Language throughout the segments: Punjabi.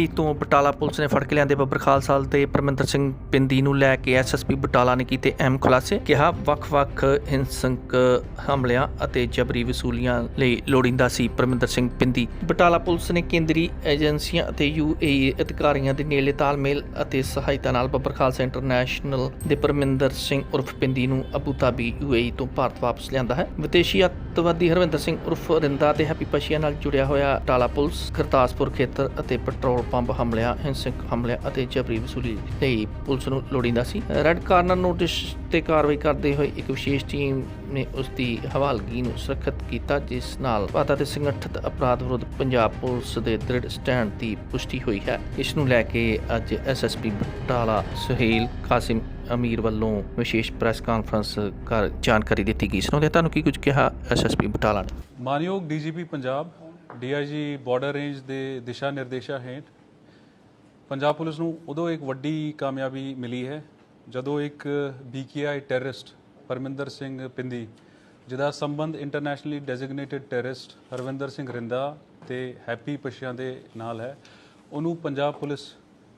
ਯੂਏਈ ਤੋਂ ਬਟਾਲਾ ਪੁਲਿਸ ਨੇ ਫੜ ਕੇ ਲਿਆਂਦੇ ਬੱਬਰ ਖਾਲਸਾ ਦੇ ਪਰਮਿੰਦਰ ਸਿੰਘ ਪਿੰਦੀ ਨੂੰ ਲੈ ਕੇ ਐਸਐਸਪੀ ਬਟਾਲਾ ਨੇ ਕੀਤੇ ਅਹਿਮ ਖੁਲਾਸੇ, ਕਿਹਾ ਵੱਖ-ਵੱਖ ਹਿੰਸਕ ਹਮਲਿਆਂ ਅਤੇ ਜਬਰੀ ਵਸੂਲੀਆਂ ਲਈ ਲੋੜੀਂਦਾ ਸੀ ਪਰਮਿੰਦਰ ਸਿੰਘ ਪਿੰਦੀ। ਬਟਾਲਾ ਪੁਲਿਸ ਨੇ ਕੇਂਦਰੀ ਏਜੰਸੀਆਂ ਅਤੇ ਯੂਏਈ ਅਧਿਕਾਰੀਆਂ ਦੇ ਨੇੜੇ ਤਾਲਮੇਲ ਅਤੇ ਸਹਾਇਤਾ ਨਾਲ ਬੱਬਰ ਖਾਲਸਾ ਇੰਟਰਨੈਸ਼ਨਲ ਦੇ ਪਰਮਿੰਦਰ ਸਿੰਘ ਉਰਫ ਪਿੰਦੀ ਨੂੰ ਅਬੂ ਧਾਬੀ ਯੂਏਈ ਤੋਂ ਭਾਰਤ ਵਾਪਸ ਲਿਆਂਦਾ ਹੈ। ਵਿਦੇਸ਼ੀ ਅੱਤਵਾਦੀ ਹਰਵਿੰਦਰ ਸਿੰਘ ਉਰਫ ਰਿੰਦਾ ਤੇ ਹੈਪੀ ਪਸ਼ੀਆ ਨਾਲ ਜੁੜਿਆ ਹੋਇਆ ਟਾਲਾ ਪੁਲਿਸ ਖਰਤਾਸਪੁਰ ਖੇਤਰ ਅਤੇ ਪੈਟਰੋਲ ਬੰਬ ਹਮਲਿਆਂ, ਹਿੰਸਕ ਹਮਲਿਆਂ ਅਤੇ ਜਬਰੀ ਵਸੂਲੀ ਲਈ ਪੁਲਿਸ ਨੂੰ ਲੋੜੀਂਦਾ ਸੀ। ਰੈੱਡ ਕਾਰਨਰ ਨੋਟਿਸ ਤੇ ਕਾਰਵਾਈ ਕਰਦੇ ਹੋਏ ਇੱਕ ਵਿਸ਼ੇਸ਼ ਟੀਮ ਨੇ ਉਸ ਦੀ ਹਵਾਲਗੀ ਨੂੰ ਸੁਰੱਖਿਅਤ ਕੀਤਾ, ਜਿਸ ਨਾਲ ਪਤਾ ਤੇ ਸੰਗਠਿਤ ਅਪਰਾਧ ਵਿਰੁੱਧ ਪੰਜਾਬ ਪੁਲਿਸ ਦੇ ਦ੍ਰਿੜ ਸਟੈਂਡ ਦੀ ਪੁਸ਼ਟੀ ਹੋਈ ਹੈ। ਇਸ ਨੂੰ ਲੈ ਕੇ ਅੱਜ ਐਸਐਸਪੀ ਬਟਾਲਾ ਸੁਹੇਲ ਕਾਸਿਮ ਅਮੀਰ ਵੱਲੋਂ ਵਿਸ਼ੇਸ਼ ਪ੍ਰੈਸ ਕਾਨਫਰੰਸ ਕਰ ਜਾਣਕਾਰੀ ਦਿੱਤੀ ਗਈ। ਸੁਣਾਉਂਦੇ ਤੁਹਾਨੂੰ ਕੀ ਕੁਝ ਕਿਹਾ ਐਸਐਸਪੀ ਬਟਾਲਾ ਨੇ? ਮਾਨਯੋਗ DGP Punjab DIG border range ਦੇ ਦਿਸ਼ਾ ਨਿਰਦੇਸ਼ਾਂ ਹੇਠ ਪੰਜਾਬ ਪੁਲਿਸ ਨੂੰ ਉਦੋਂ ਇੱਕ ਵੱਡੀ ਕਾਮਯਾਬੀ ਮਿਲੀ ਹੈ, ਜਦੋਂ ਇੱਕ ਬੀਕੇਆਈ ਟੈਰਰਿਸਟ ਪਰਮਿੰਦਰ ਸਿੰਘ ਪਿੰਦੀ, ਜਿਹਦਾ ਸੰਬੰਧ internationally designated terrorist Harvinder Singh Rinda ਤੇ ਹੈਪੀ ਪਸ਼ਿਆਂ ਦੇ ਨਾਲ ਹੈ। ਉਹਨੂੰ Punjab police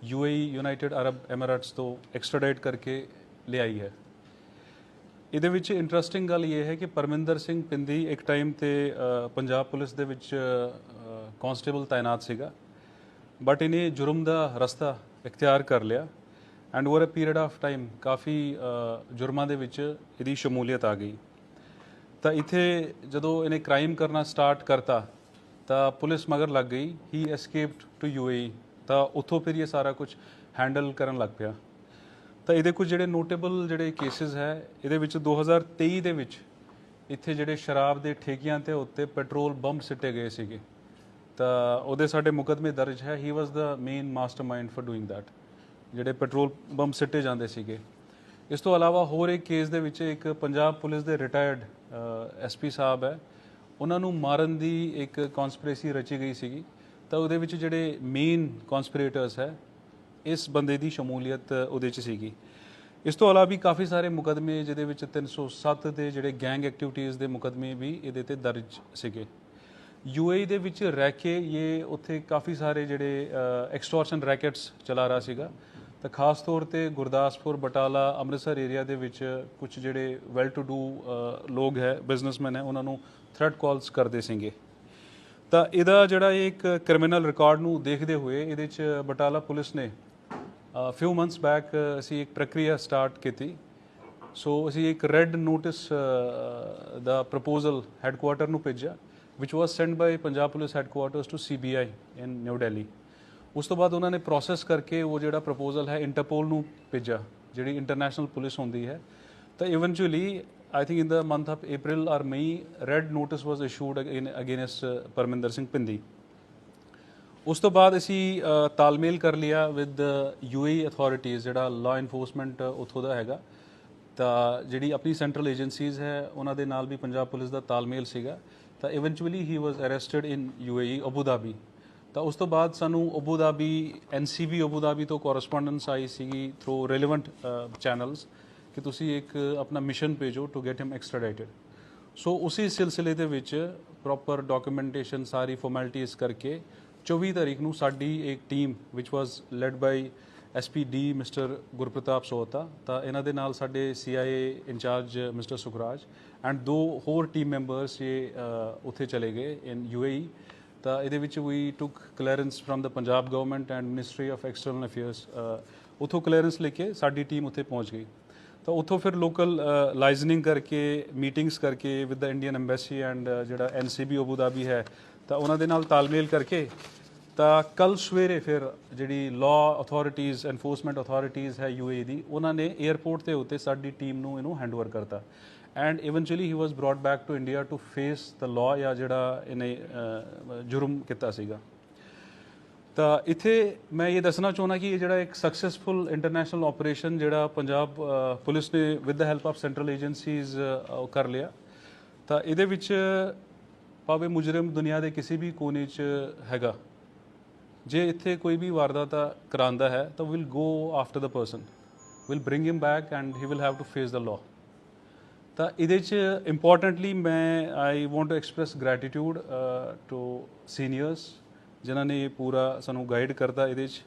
UAE United Arab Emirates ਤੋਂ ਐਕਸਟ੍ਰਾਡਾਈਟ ਕਰਕੇ ਲਿਆਈ ਹੈ। ਇਹਦੇ ਵਿੱਚ ਇੰਟਰਸਟਿੰਗ ਗੱਲ ਇਹ ਹੈ ਕਿ ਪਰਮਿੰਦਰ ਸਿੰਘ ਪਿੰਦੀ ਇੱਕ ਟਾਈਮ ਤੇ ਪੰਜਾਬ ਪੁਲਿਸ ਦੇ ਵਿੱਚ ਕਾਂਸਟੇਬਲ ਤਾਇਨਾਤ ਸੀਗਾ। ਬਟ ਇਹਨੇ ਜੁਰਮ ਦਾ ਰਸਤਾ ਇਖਤਿਆਰ ਕਰ ਲਿਆ and over a period of time ਕਾਫੀ ਜੁਰਮਾਂ ਦੇ ਵਿੱਚ ਇਹਦੀ ਸ਼ਮੂਲੀਅਤ ਆ ਗਈ ਤਾਂ ਇੱਥੇ ਜਦੋਂ ਇਹਨੇ ਕ੍ਰਾਈਮ ਕਰਨਾ ਸਟਾਰਟ ਕਰਤਾ ਤਾਂ ਪੁਲਿਸ ਮਗਰ ਲੱਗ ਗਈ ਹੀ ਐਸਕੇਪਡ ਟੂ ਯੂਏਈ ਤਾਂ ਉੱਥੋਂ ਫਿਰ ਇਹ ਸਾਰਾ ਕੁਝ ਹੈਂਡਲ ਕਰਨ ਲੱਗ ਪਿਆ ਤਾਂ ਇਹਦੇ ਕੁਝ ਜਿਹੜੇ ਨੋਟੇਬਲ ਜਿਹੜੇ ਕੇਸਿਸ ਹੈ ਇਹਦੇ ਵਿੱਚ 2023 ਦੇ ਵਿੱਚ ਇੱਥੇ ਜਿਹੜੇ ਸ਼ਰਾਬ ਦੇ ਠੇਕਿਆਂ ਤੇ ਉੱਤੇ ਪੈਟਰੋਲ ਬੰਬ ਸਿੱਟੇ ਗਏ ਸੀਗੇ ਤਾਂ ਉਹਦੇ ਸਾਡੇ ਮੁਕਦਮੇ ਦਰਜ ਹੈ। He was the main mastermind for doing that ਜਿਹੜੇ ਪੈਟਰੋਲ ਬੰਬ ਸਿੱਟੇ ਜਾਂਦੇ ਸੀਗੇ। ਇਸ ਤੋਂ ਇਲਾਵਾ ਹੋਰ ਇੱਕ ਕੇਸ ਦੇ ਵਿੱਚ ਇੱਕ ਪੰਜਾਬ ਪੁਲਿਸ ਦੇ ਰਿਟਾਇਰਡ ਐਸਪੀ ਸਾਹਿਬ ਹੈ। ਉਹਨਾਂ ਨੂੰ ਮਾਰਨ ਦੀ ਇੱਕ ਕਨਸਪੀਰੇਸੀ ਰਚੀ ਗਈ ਸੀਗੀ। ਤਾਂ ਉਹਦੇ ਵਿੱਚ ਜਿਹੜੇ ਮੇਨ ਕਨਸਪੀਰੇਟਰਸ ਹੈ, ਇਸ ਬੰਦੇ ਦੀ ਸ਼ਮੂਲੀਅਤ ਉਹਦੇ 'ਚ ਸੀਗੀ। ਇਸ ਤੋਂ ਇਲਾਵਾ ਵੀ ਕਾਫੀ ਸਾਰੇ ਮੁਕਦਮੇ ਜਿਹਦੇ ਵਿੱਚ 307 ਦੇ ਜਿਹੜੇ ਗੈਂਗ ਐਕਟੀਵਿਟੀਜ਼ ਦੇ ਮੁਕਦਮੇ ਵੀ ਇਹਦੇ ਤੇ ਦਰਜ ਸੀਗੇ। ਯੂਏਈ ਦੇ ਵਿੱਚ ਰਹਿ ਕੇ ਇਹ ਉੱਥੇ ਕਾਫੀ ਸਾਰੇ ਜਿਹੜੇ ਐਕਸਟੋਰਸ਼ਨ ਰੈਕੇਟਸ ਚਲਾ ਰਿਹਾ ਸੀਗਾ। ਤਾਂ ਖਾਸ ਤੌਰ ਤੇ ਗੁਰਦਾਸਪੁਰ, ਬਟਾਲਾ, ਅੰਮ੍ਰਿਤਸਰ ਏਰੀਆ ਦੇ ਵਿੱਚ ਕੁਝ ਜਿਹੜੇ ਵੈਲ ਟੂ ਡੂ ਲੋਕ ਹੈ ਬਿਜ਼ਨਸਮੈਨ ਹੈ, ਉਹਨਾਂ ਨੂੰ ਥ੍ਰੈਟ ਕਾਲਸ ਕਰਦੇ ਸੀਗੇ। ਤਾਂ ਇਹਦਾ ਜਿਹੜਾ ਇਹ ਇੱਕ ਕ੍ਰਿਮੀਨਲ ਰਿਕਾਰਡ ਨੂੰ ਦੇਖਦੇ ਹੋਏ ਇਹਦੇ ਚ ਬਟਾਲਾ ਪੁਲਿਸ ਨੇ ਫਿਊ ਮੰਥਸ ਬੈਕ ਅਸੀਂ ਇੱਕ ਪ੍ਰਕਿਰਿਆ ਸਟਾਰਟ ਕੀਤੀ। ਸੋ ਅਸੀਂ ਇੱਕ ਰੈੱਡ ਨੋਟਿਸ ਦਾ ਪ੍ਰਪੋਜ਼ਲ ਹੈੱਡਕੁਆਟਰ ਨੂੰ ਭੇਜਿਆ। Which was sent by Punjab police headquarters to CBI in new Delhi ਉਸ ਤੋਂ ਬਾਅਦ ਉਹਨਾਂ ਨੇ ਪ੍ਰੋਸੈਸ ਕਰਕੇ ਉਹ ਜਿਹੜਾ ਪ੍ਰਪੋਜ਼ਲ ਹੈ ਇੰਟਰਪੋਲ ਨੂੰ ਭੇਜਿਆ, ਜਿਹੜੀ ਇੰਟਰਨੈਸ਼ਨਲ ਪੁਲਿਸ ਹੁੰਦੀ ਹੈ। ਤਾਂ eventually I think in the month of April or May red notice was issued against Parminder Singh Pindi ਉਸ ਤੋਂ ਬਾਅਦ ਅਸੀਂ ਤਾਲਮੇਲ ਕਰ ਲਿਆ ਵਿਦ ਯੂਏਈ ਅਥਾਰਟੀਜ਼ ਜਿਹੜਾ ਲਾ ਇਨਫੋਰਸਮੈਂਟ ਉੱਥੋਂ ਦਾ ਹੈਗਾ। ਤਾਂ ਜਿਹੜੀ ਆਪਣੀ ਸੈਂਟਰਲ ਏਜੰਸੀਜ਼ ਹੈ, ਉਹਨਾਂ ਦੇ ਨਾਲ ਵੀ ਪੰਜਾਬ ਪੁਲਿਸ ਦਾ ਤਾਲਮੇਲ ਸੀਗਾ। ਤਾਂ eventually he was arrested in UAE Abu Dhabi ਤਾਂ ਉਸ ਤੋਂ ਬਾਅਦ ਸਾਨੂੰ Abu Dhabi NCB Abu Dhabi ਤੋਂ ਕੋਰਸਪੋਂਡੈਂਸ ਆਈ ਸੀਗੀ ਥਰੂ ਰੈਲੇਵੈਂਟ ਚੈਨਲਸ ਕਿ ਤੁਸੀਂ ਇੱਕ ਆਪਣਾ ਮਿਸ਼ਨ ਭੇਜੋ to get him extradited so ਉਸੇ ਸਿਲਸਿਲੇ ਦੇ ਵਿੱਚ ਪ੍ਰੋਪਰ ਡਾਕੂਮੈਂਟੇਸ਼ਨ ਸਾਰੀ ਫਾਰਮੈਲਿਟੀਜ਼ ਕਰਕੇ 24 ਤਾਰੀਖ ਨੂੰ ਸਾਡੀ ਇੱਕ team which was led by SPD mister Gurpartap Sohta ਤਾਂ ਇਹਨਾਂ ਦੇ ਨਾਲ ਸਾਡੇ CIA incharge mister Sukhraj and ਦੋ ਹੋਰ ਟੀਮ ਮੈਂਬਰਸ ਇਹ ਉੱਥੇ ਚਲੇ ਗਏ ਇਨ ਯੂਏਈ ਤਾਂ ਇਹਦੇ ਵਿੱਚ ਵੀ took clearance from the Punjab government and ministry of external affairs ਉਥੋਂ ਕਲੀਅਰੈਂਸ ਲੈ ਕੇ ਸਾਡੀ ਟੀਮ ਉੱਥੇ ਪਹੁੰਚ ਗਈ। ਤਾਂ ਉੱਥੋਂ ਫਿਰ ਲੋਕਲ ਲਾਈਜ਼ਨਿੰਗ ਕਰਕੇ ਮੀਟਿੰਗਸ ਕਰਕੇ with the Indian embassy and ਜਿਹੜਾ ਐਨਸੀਬੀ ਅਬੂ ਧਾਬੀ ਹੈ, ਤਾਂ ਉਹਨਾਂ ਦੇ ਨਾਲ ਤਾਲਮੇਲ ਕਰਕੇ ਤਾਂ ਕੱਲ ਸਵੇਰੇ ਫਿਰ ਜਿਹੜੀ ਲਾਅ ਅਥਾਰਟੀਜ਼ ਐਨਫੋਰਸਮੈਂਟ ਅਥਾਰਟੀਜ਼ ਹੈ ਯੂਏ ਦੀ, ਉਹਨਾਂ ਨੇ 에ਅਰਪੋਰਟ ਦੇ ਉੱਤੇ ਸਾਡੀ ਟੀਮ ਨੂੰ ਇਹਨੂੰ ਹੈਂਡਓਵਰ ਕਰਤਾ। And eventually he was brought back to India to face the law ਜਾਂ ਜਿਹੜਾ ਇਹਨੇ ਜੁਰਮ ਕੀਤਾ ਸੀਗਾ। ਤਾਂ ਇੱਥੇ ਮੈਂ ਇਹ ਦੱਸਣਾ ਚਾਹੁੰਦਾ ਕਿ ਇਹ ਜਿਹੜਾ ਇੱਕ ਸਕਸੈਸਫੁਲ ਇੰਟਰਨੈਸ਼ਨਲ ਆਪਰੇਸ਼ਨ ਜਿਹੜਾ ਪੰਜਾਬ ਪੁਲਿਸ ਨੇ with the help of central agencies ਕਰ ਲਿਆ। ਤਾਂ ਇਹਦੇ ਵਿੱਚ ਭਾਵੇਂ ਮੁਜਰਮ ਦੁਨੀਆ ਦੇ ਕਿਸੇ ਵੀ ਕੋਨੇ 'ਚ ਹੈਗਾ ਜੇ ਇੱਥੇ ਕੋਈ ਵੀ ਵਾਰਦਾਤ ਕਰਾਂਦਾ ਹੈ, ਤਾਂ will go after the person will bring him back and he will have to face the law ਤਾਂ ਇਹਦੇ ਚ ਇੰਪੋਰਟੈਂਟਲੀ ਮੈਂ I want to express gratitude to seniors ਜਿਨ੍ਹਾਂ ਨੇ ਇਹ ਪੂਰਾ ਸਾਨੂੰ ਗਾਈਡ ਕਰਤਾ ਇਹਦੇ 'ਚ।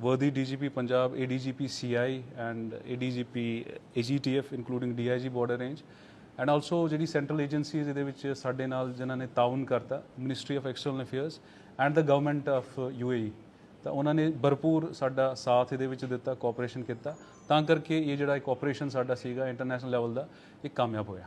Worthy DGP Punjab ADGP CI and ADGP AGTF including DIG border range and also ਜਿਹੜੀ ਸੈਂਟਰਲ ਏਜੰਸੀਜ਼ ਇਹਦੇ ਵਿੱਚ ਸਾਡੇ ਨਾਲ ਜਿਨ੍ਹਾਂ ਨੇ ਤਾਉਨ ਕਰਤਾ ministry of external affairs and the government of UAE ਤਾਂ ਉਹਨਾਂ ਨੇ ਭਰਪੂਰ ਸਾਡਾ ਸਾਥ ਇਹਦੇ ਵਿੱਚ ਦਿੱਤਾ ਕੋਆਪਰੇਸ਼ਨ ਕੀਤਾ। ਤਾਂ ਕਰਕੇ ਇਹ ਜਿਹੜਾ ਇੱਕ ਆਪਰੇਸ਼ਨ ਸਾਡਾ ਸੀਗਾ ਇੰਟਰਨੈਸ਼ਨਲ ਲੈਵਲ ਦਾ, ਇਹ ਕਾਮਯਾਬ ਹੋਇਆ।